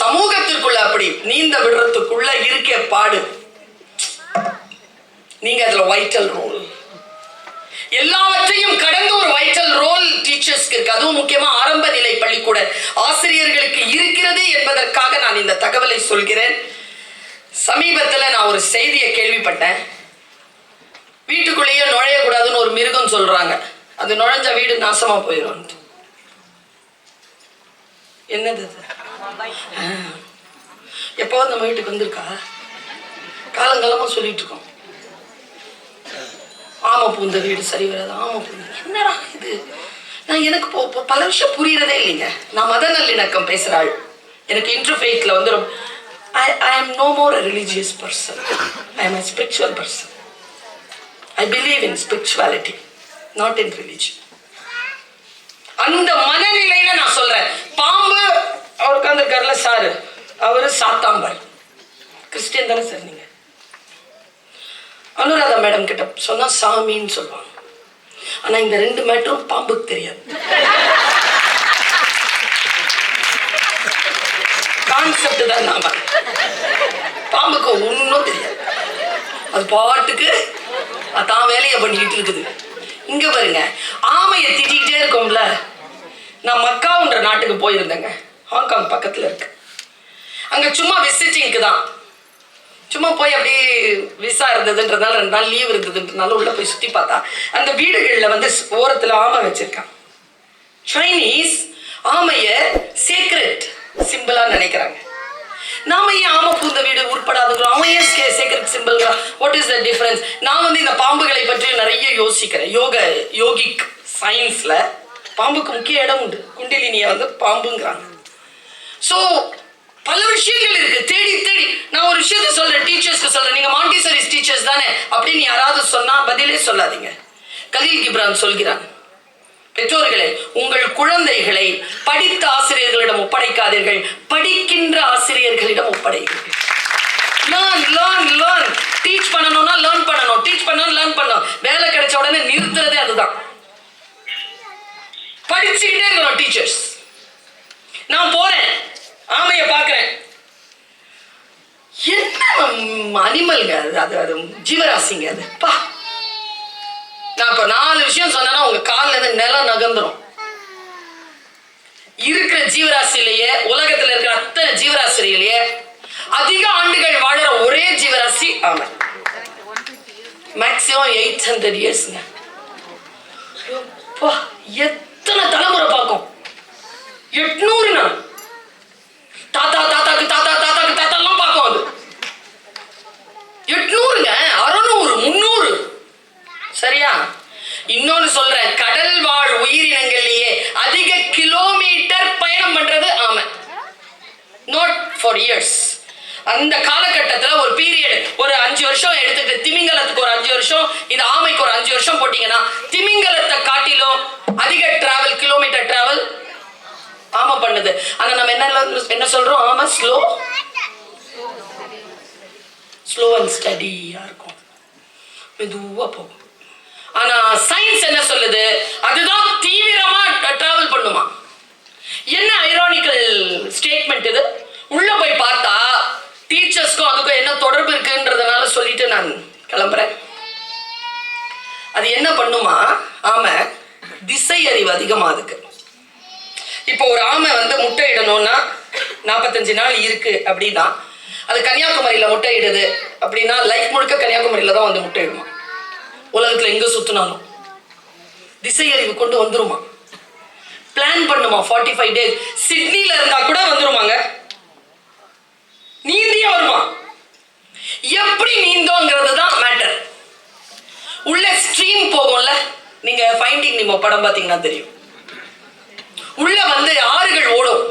சமூகத்திற்குள்ள அப்படி நீந்த விடுறதுக்குள்ள இருக்க பாடு. நீங்க அதுல வைட்டல் ரோல் எல்லாவற்றையும் கடந்து ஒரு வைட்டல் ரோல் டீச்சர்ஸ்க்கு இருக்கு. அதுவும் முக்கியமா ஆரம்ப நிலை பள்ளிக்கூட ஆசிரியர்களுக்கு இருக்கிறது என்பதற்காக நான் இந்த தகவலை சொல்கிறேன். சமீபத்துல நான் ஒரு செய்தியை கேள்விப்பட்டேன். வீட்டுக்குள்ளேயே நுழையக்கூடாதுன்னு ஒரு மிருகம் சொல்றாங்க. அது நுழைஞ்ச வீடு நாசமா போயிடும் என்னது எப்போது நம்ம வீட்டுக்கு வந்திருக்கா? காலங்காலமா சொல்லிட்டு இருக்கோம். ஆமா பூந்த வீடு சரி வராது ஆமா பூந்த என்னடா இது? நான் எனக்கு இப்போ பல விஷயம் புரியறதே இல்லைங்க. நான் மத நல்லிணக்கம் பேசுறாள். எனக்கு இன்டர்ஃபேத்ல வந்து ரொம்ப I I am no more a religious person I am a spiritual person I believe in spirituality not in religion அந்த மனநிலையில நான் சொல்றேன். பாம்பு அவர் உட்காந்துருக்காருல சார். அவரு சாத்தாம்பாள். கிறிஸ்டியன் தானே சார் நீங்க? அனுராதா மேடம் கிட்ட சொன்னா சாமின்னு சொல்லுவாங்க. ஆனா இந்த ரெண்டு மேட்டரும் பாம்புக்கு தெரியாது. கான்செப்ட் தான் நாம பாம்புக்கு ஒன்றும் தெரியாது. அது பாட்டுக்கு தான் வேலையை பண்ணிக்கிட்டு இருக்குது. இங்க பாருங்க ஆமையை திட்டிக்கிட்டே இருக்கோம்ல. நான் மக்காவுன்ற நாட்டுக்கு போயிருந்தேங்க. ஹாங்காங் பக்கத்தில் இருக்கு. அங்கே சும்மா விசிட்டிங்க்கு தான். சும்மா போய் அப்படியே விசா இருந்ததுன்றதுனால ரெண்டு நாள் லீவ் இருந்ததுன்றதுனால உள்ளே போய் சுற்றி பார்த்தா அந்த வீடுகளில் வந்து ஓரத்தில் ஆமை வச்சுருக்கான். சைனீஸ் ஆமையை சீக்ரெட் சிம்பிளாக நினைக்கிறாங்க. நாம ஏன் ஆமை பூந்த வீடு உட்படாதுங்கிறோம் அவன் ஏன் சீக்ரெட் சிம்பிள்ங்கிறான் வாட் இஸ் த டிஃப்ரென்ஸ் நான் வந்து இந்த பாம்புகளை பற்றி நிறைய யோசிக்கிறேன். யோக யோகிக் சயின்ஸில் பாம்புக்கு முக்கிய இடம் உண்டு. குண்டிலினியை வந்து பாம்புங்கிறாங்க. ஸோ பல விஷயங்கள் இருக்கு. தேடி தேடி. நான் ஒரு விஷயத்த சொல்றேன். டீச்சர்ஸ்க்கு சொல்றேன். நீங்க மாண்டிசரிஸ் டீச்சர்ஸ் தானே? அப்படின்னு யாராவது சொன்னா பதிலே சொல்லாதீங்க. கலீல் கிப்ரான் சொல்கிறான். பெற்றோர்களே உங்கள் குழந்தைகளை படித்த ஆசிரியர்களிடம் ஒப்படைக்காதீர்கள். படிக்கின்ற ஆசிரியர்களிடம் ஒப்படைக்கிறீர்கள் லேர்ன் லேர்ன் லேர்ன் டீச் பண்ணணும்னா லேர்ன் பண்ணணும். டீச் பண்ணணும் லேர்ன் பண்ணணும். வேலை கிடைச்ச உடனே நிறுத்துறதே அதுதான். படிச்சுக்கிட்டே இருக்கணும் டீச்சர்ஸ் நான் போறேன். ஆமைய பாக்குறேன் என்ன அனிமல்ங்க அது அது அது ஜீவராசிங்க அது. பா. நான் இப்ப நாலு விஷயம் சொன்னேன்னா உங்க கால்ல இருந்து நிலம் நகர்ந்துரும். இருக்கிற ஜீவராசிலேயே உலகத்துல இருக்கிற அத்தனை ஜீவராசிலேயே அதிக ஆண்டுகள் வாழற ஒரே ஜீவராசி ஆமை. மேக்சிமம் எயிட் ஹண்ட்ரட் இயர்ஸ்ங்க எத்தனை தலைமுறை பார்க்கும்? எட்நூறு நான் தாத்தா தாத்தாக்கு தாத்தா தாத்தாக்கு தாத்தா எல்லாம் பார்க்கும் அது. எட்நூறுங்க அறுநூறு முந்நூறு. சரியா? இன்னொன்னு சொல்றேன் கடல் வாழ் உயிரினங்கள்லயே அதிக கிலோமீட்டர் பயணம் பண்றது ஆமை. நோட் ஃபார் இயர்ஸ் அந்த காலகட்டத்தில் ஒரு பீரியட் ஒரு அஞ்சு வருஷம் எடுத்துட்டு திமிங்கலத்துக்கு ஒரு அஞ்சு வருஷம் இந்த ஆமைக்கு ஒரு அஞ்சு வருஷம் போட்டிங்கன்னா திமிங்கலத்தை காட்டிலும் அதிக டிராவல் கிலோமீட்டர் டிராவல் பண்ணுது. ஆனா நம்ம என்ன என்ன சொல்றோம்? ஆமா ஸ்லோ ஸ்லோ அண்ட் ஸ்டடியா இருக்கும். மெதுவா போகும். ஆனா சயின்ஸ் என்ன சொல்லுது? அதுதான் தீவிரமா டிராவல் பண்ணுமா. என்ன ஐரானிக்கல் ஸ்டேட்மெண்ட் இது? உள்ள போய் பார்த்தா டீச்சர்ஸ்க்கும் அதுக்கும் என்ன தொடர்பு இருக்குன்றதுனால சொல்லிட்டு நான் கிளம்புறேன். அது என்ன பண்ணுமா? ஆம திசை அறிவு அதிகமா அதுக்கு இப்போ ஒரு ஆமை வந்து முட்டை இடணும்னா நாற்பத்தஞ்சு நாள் இருக்கு அப்படின்னா அது கன்னியாகுமரியில முட்டை இடுது அப்படின்னா லைஃப் முழுக்க கன்னியாகுமரியில தான் வந்து முட்டை இடுமா உலகத்துல எங்க சுத்தினாலும். திசை அறிவு கொண்டு வந்துருமா? பிளான் பண்ணுமா? ஃபார்ட்டி ஃபைவ் டேஸ் சிட்னில இருந்தா கூட வந்துருமாங்க. நீந்தியே வருமா? எப்படி நீந்தோங்கிறது தான் மேட்டர் உள்ள ஸ்ட்ரீம் போகும்ல? நீங்க ஃபைண்டிங் நிமோ படம் பார்த்தீங்கன்னா தெரியும். உள்ள வந்து ஆறுகள் ஓடும்?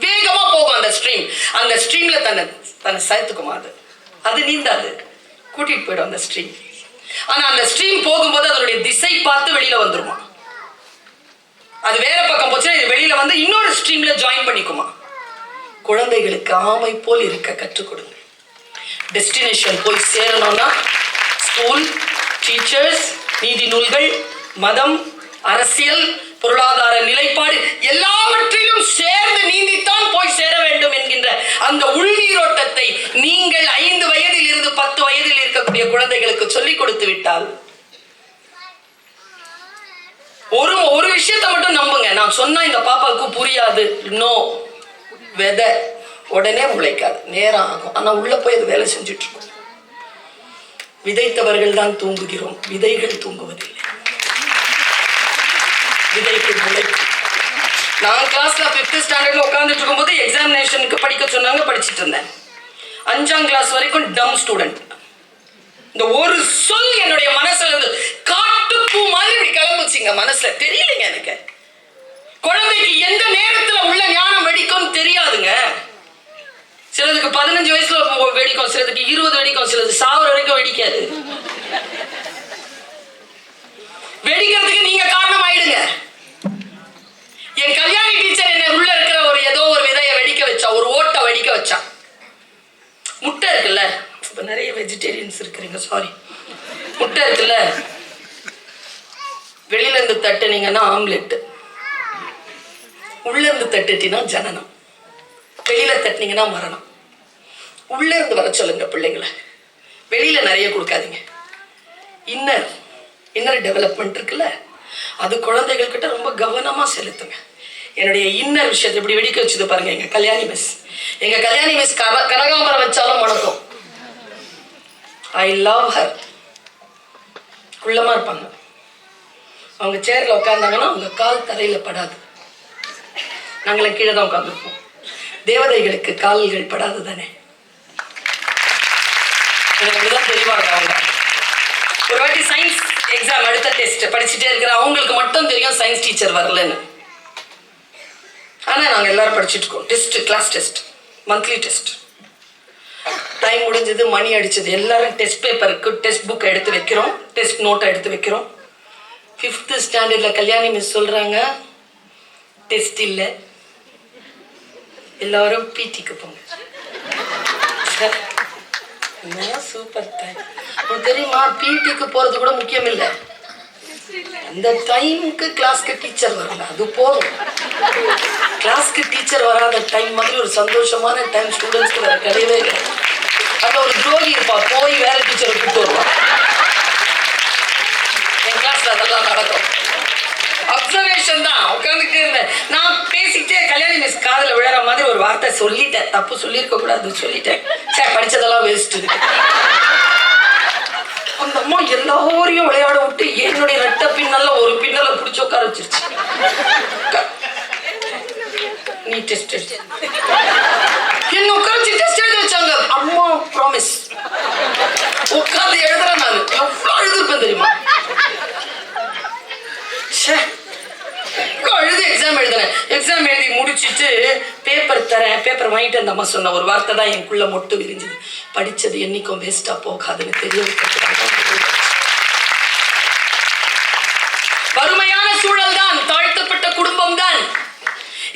வேகமா போகும் அந்த ஸ்ட்ரீம் அந்த ஸ்ட்ரீம்ல தன்னை தன்னை சேர்த்துக்குமா அது. அது நீந்தாது. கூட்டிட்டு போயிடும் அந்த ஸ்ட்ரீம் ஆனா அந்த ஸ்ட்ரீம் போகும்போது அதனுடைய திசை பார்த்து வெளியில வந்துருமா? அது வேற பக்கம் போச்சுன்னா இது வெளியில வந்து இன்னொரு ஸ்ட்ரீம்ல ஜாயின் பண்ணிக்குமா? குழந்தைகளுக்கு ஆமை போல் இருக்க கற்றுக் கொடுங்க. டெஸ்டினேஷன் போய் சேரணும்னா ஸ்கூல் டீச்சர்ஸ் நீதி நூல்கள் மதம் அரசியல் பொருளாதார நிலைப்பாடு எல்லாவற்றிலும் சேர்ந்து நீந்தித்தான் போய் சேர வேண்டும் என்கின்ற அந்த உள்நீரோட்டத்தை நீங்கள் ஐந்து வயதில் இருந்து பத்து வயதில் இருக்கக்கூடிய குழந்தைகளுக்கு சொல்லிக் கொடுத்து விட்டால் ஒரு ஒரு விஷயத்தை மட்டும் நம்புங்க. நான் சொன்னா இந்த பாப்பாவுக்கு புரியாது. நோ விதை. உடனே உழைக்காது. நேரம் ஆகும். ஆனா உள்ள போய் அது வேலை செஞ்சுட்டு இருக்கும். விதைத்தவர்கள் தான் தூங்குகிறோம். விதைகள் தூங்குவதில்லை. நான் கிளாஸ்ல ஃபிஃப்த் ஸ்டாண்டர்ட்ல உட்காந்துட்டு இருக்கும்போது எக்ஸாமினேஷனுக்கு படிக்க சொன்னாங்க படிச்சுட்டு இருந்தேன். அஞ்சாம் கிளாஸ் வரைக்கும் டம் ஸ்டூடெண்ட் இந்த ஒரு சொல் என்னுடைய மனசுல இருந்து காட்டுப்பூ மாதிரி இப்படி கிளம்புச்சுங்க மனசுல. தெரியலைங்க எனக்கு. குழந்தைக்கு எந்த நேரத்துல உள்ள ஞானம் வெடிக்கும் தெரியாதுங்க. சிலதுக்கு பதினஞ்சு வயசுல வெடிக்கும் சிலதுக்கு இருபது வெடிக்கும் சிலது சாவர வரைக்கும் வெடிக்காது. வெடிக்கிறதுக்கு நீங்க காரணம் ஆயிடுங்க என் கல்யாணி டீச்சர் என்ன உள்ள இருக்கிற ஒரு ஏதோ ஒரு விதைய வெடிக்க வச்சா ஒரு ஓட்டை வெடிக்க வச்சா. முட்டை இருக்குல்ல? இப்ப நிறைய வெஜிடேரியன்ஸ் இருக்கிறீங்க சாரி முட்டை இருக்குல்ல? வெளியில இருந்து தட்டுனீங்கன்னா ஆம்லெட் உள்ள இருந்து தட்டுட்டீங்கன்னா ஜனனம். வெளியில தட்டினீங்கன்னா மரணம். உள்ள இருந்து வர சொல்லுங்க பிள்ளைங்களை. வெளியில நிறைய கொடுக்காதீங்க. இன்னர் இன்னர் டெவலப்மெண்ட் இருக்குல்ல? அது குழந்தைகள்கிட்ட ரொம்ப கவனமா செலுத்துங்க. என்னுடைய இன்னர் விஷயத்தை இப்படி வெடிக்க வச்சது பாருங்க எங்க கல்யாணி மிஸ் எங்க கல்யாணி மிஸ் கர கனகாம்பரம் வச்சாலும் மணக்கும் ஐ லவ் ஹர் குள்ளமா இருப்பாங்க. அவங்க சேர்ல உட்கார்ந்தாங்கன்னா அவங்க கால் தரையில படாது. நாங்களும் கீழே தான் உட்காந்துருப்போம் தேவதைகளுக்கு கால்கள் படாது தானே? தான் தெளிவாங்க அவங்க? ஒரு வாட்டி சயின்ஸ் எக்ஸாம் அடுத்த டெஸ்ட் படிச்சுட்டே இருக்கிற அவங்களுக்கு மட்டும் தெரியும் சயின்ஸ் டீச்சர் வரலன்னு. ஆனால் நாங்கள் எல்லாரும் படிச்சுட்டு இருக்கோம் test class test monthly test time முடிஞ்சது மணி அடிச்சது. எல்லாரும் டெஸ்ட் பேப்பருக்கு டெஸ்ட் புக்கை எடுத்து வைக்கிறோம். டெஸ்ட் நோட்டை எடுத்து வைக்கிறோம். ஃபிஃப்த்து ஸ்டாண்டர்டில் கல்யாணி மிஸ் சொல்கிறாங்க டெஸ்ட் இல்லை. எல்லாரும் பிடிக்கு போங்க. சூப்பர் டைம் உனக்கு தெரியுமா? பிடிக்கு போகிறது கூட முக்கியம் இல்லை. அந்த டைமுக்கு கிளாஸ்க்கு டீச்சர் வரல அது போதும். கிளாஸ்க்கு டீச்சர் வராத டைம் மாதிரி ஒரு சந்தோஷமான டைம் ஸ்டூடெண்ட்ஸ்க்கு வேற கிடையவே கிடையாது. அதுல ஒரு ஜோடி இருப்பா போய் வேற டீச்சரை கூப்பிட்டு வருவான் என் கிளாஸ்ல அதெல்லாம் நடக்கும். அப்சர்வேஷன் தான். உட்காந்துட்டு இருந்தேன். நான் பேசிக்கிட்டே கல்யாணி மிஸ் காதில் விழற மாதிரி ஒரு வார்த்தை சொல்லிட்டேன். தப்பு சொல்லியிருக்க கூடாது சொல்லிட்டேன். சே படிச்சதெல்லாம் வேஸ்ட் அந்த அம்மா எல்லாரையும் விளையாட விட்டு என்னுடைய ரெட்ட பின்னல்ல ஒரு பின்னலை பிடிச்சி உட்கார வச்சிருச்சு. பண்ணி டெஸ்ட் எடுத்து என்ன உட்காந்து டெஸ்ட் எழுத வச்சாங்க அம்மா ப்ராமிஸ் உட்காந்து எழுதுறேன் நான். எவ்வளவு எழுதிருப்பேன் தெரியுமா? ச்சே. அழுது எக்ஸாம் எழுதினேன். எக்ஸாம் எழுதி முடிச்சிட்டு பேப்பர் தரேன். பேப்பர் வாங்கிட்டு அந்த அம்மா சொன்ன ஒரு வார்த்தை தான் எனக்குள்ள மொட்டு விரிஞ்சுது. படிச்சது என்னைக்கும் வேஸ்டா போகாதுன்னு தெரிய வறுமையான சூழல் தான் தாழ்த்தப்பட்ட குடும்பம் தான்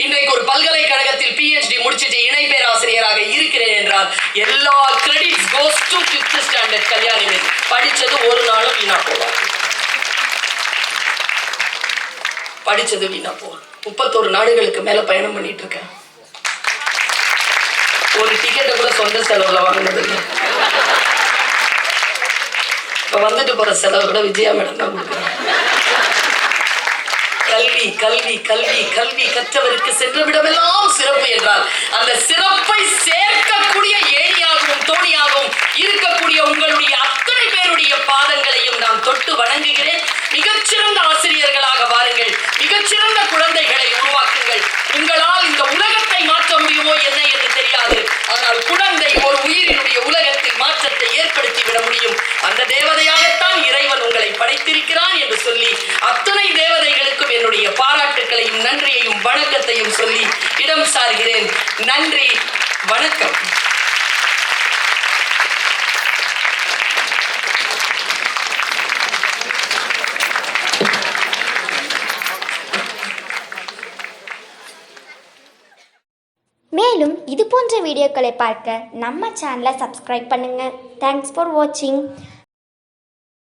இன்றைக்கு ஒரு பல்கலைக்கழகத்தில் பிஹெச்டி முடிச்சிட்டு இணை பேராசிரியராக இருக்கிறேன் என்றால் எல்லா credits goes to fifth standard Kalyani படிச்சது ஒரு நாளும் வீணா போவார் படிச்சது வீணா போவார் முப்பத்தோரு நாடுகளுக்கு மேல பயணம் பண்ணிட்டு இருக்கேன் ஒரு டிக்கெட்டை கூட சொந்த செலவுல வாங்கினது இப்ப வந்துட்டு போற செலவு கூட விஜயா மேடம் தான் கொடுக்குறேன் கல்வி கல்வி கல்வி கல்வி கற்றவருக்கு சென்றவிடமெல்லாம் சிறப்பு என்றால் அந்த சிறப்பை சேர்க்கக்கூடிய ஏணியாகவும் தோணியாகவும் இருக்கக்கூடிய உங்களுடைய அத்தனை பேருடைய பாதங்களையும் நான் தொட்டு வணங்குகிறேன். மிகச்சிறந்த ஆசிரியர்களாக வாருங்கள். மிகச்சிறந்த குழந்தைகளை உருவாக்குங்கள் உங்களால் இந்த உலகத்தை மாற்ற முடியுமோ என்ன என்று தெரியாது ஆனால் குழந்தை ஒரு உயிரினுடைய உலகத்தில் மாற்றத்தை ஏற்படுத்தி விட முடியும் அந்த தேவதையாகத்தான் இறைவன் உங்களை படைத்திருக்கிறான் என்று சொல்லி அத்தனை தேவதைகளுக்கும் என்னுடைய பாராட்டுக்களையும் நன்றியையும் வணக்கத்தையும் சொல்லி இடம் சார்கிறேன். நன்றி வணக்கம். மேலும் இது போன்ற வீடியோக்களை பார்க்க நம்ம சேனலை சப்ஸ்கிரைப் பண்ணுங்கள் தேங்க்ஸ் ஃபார் வாட்சிங்